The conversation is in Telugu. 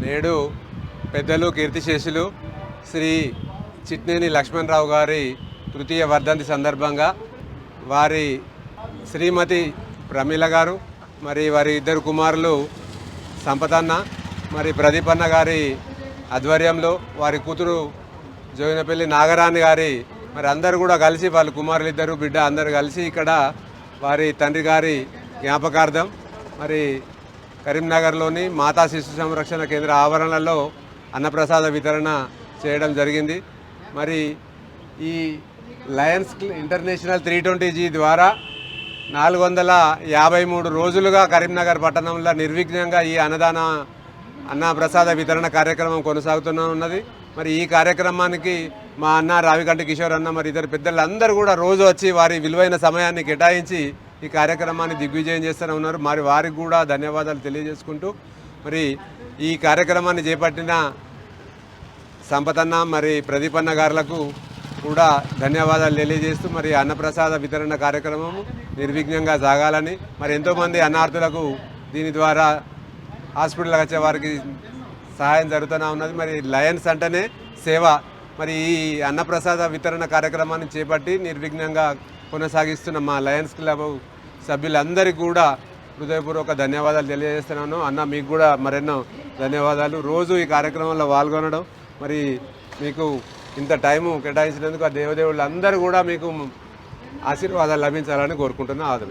నేడు పెద్దలు కీర్తిశేషులు శ్రీ చిట్నేని లక్ష్మణరావు గారి తృతీయ వర్ధంతి సందర్భంగా వారి శ్రీమతి ప్రమీల గారు మరి వారి ఇద్దరు కుమారులు సంపతన్న మరి ప్రదీపన్న గారి ఆధ్వర్యంలో వారి కూతురు జోగినపల్లి నాగరాణి గారి మరి అందరూ కూడా కలిసి వాళ్ళ కుమారులు ఇద్దరు బిడ్డ అందరు కలిసి ఇక్కడ వారి తండ్రి గారి జ్ఞాపకార్థం మరి కరీంనగర్లోని మాతా శిశు సంరక్షణ కేంద్ర ఆవరణలో అన్నప్రసాద వితరణ చేయడం జరిగింది. మరి ఈ Lions International three twenty G ద్వారా నాలుగు వందల యాభై మూడు రోజులుగా కరీంనగర్ పట్టణంలో నిర్విఘ్నంగా ఈ అన్నదాన అన్నప్రసాద వితరణ కార్యక్రమం కొనసాగుతూనే ఉన్నది మరి ఈ కార్యక్రమానికి మా అన్న రావికంటి కిషోర్ అన్న మరి ఇద్దరు పెద్దలందరూ కూడా రోజు వచ్చి వారి విలువైన సమయాన్ని కేటాయించి ఈ కార్యక్రమాన్ని దిగ్విజయం చేస్తూనే ఉన్నారు. మరి వారికి కూడా ధన్యవాదాలు తెలియజేసుకుంటూ మరి ఈ కార్యక్రమాన్ని చేపట్టిన సంపతన్న మరి ప్రదీపన్న గారులకు కూడా ధన్యవాదాలు తెలియజేస్తూ మరి అన్నప్రసాద వితరణ కార్యక్రమము నిర్విఘ్నంగా సాగాలని మరి ఎంతోమంది అన్నార్థులకు దీని ద్వారా హాస్పిటల్కి వచ్చే వారికి సహాయం జరుగుతూనే ఉన్నది. మరి లయన్స్ అంటేనే సేవ. మరి ఈ అన్నప్రసాద వితరణ కార్యక్రమాన్ని చేపట్టి నిర్విఘ్నంగా కొనసాగిస్తున్న మా లయన్స్ క్లబ్ సభ్యులందరికీ కూడా హృదయపూర్వక ధన్యవాదాలు తెలియజేస్తున్నాను. అన్న మీకు కూడా మరెన్నో ధన్యవాదాలు. రోజు ఈ కార్యక్రమంలో పాల్గొనడం మరి మీకు ఇంత టైము కేటాయించినందుకు ఆ దేవదేవుళ్ళు అందరూ కూడా మీకు ఆశీర్వాదాలు లభించాలని కోరుకుంటున్నా. ఆల్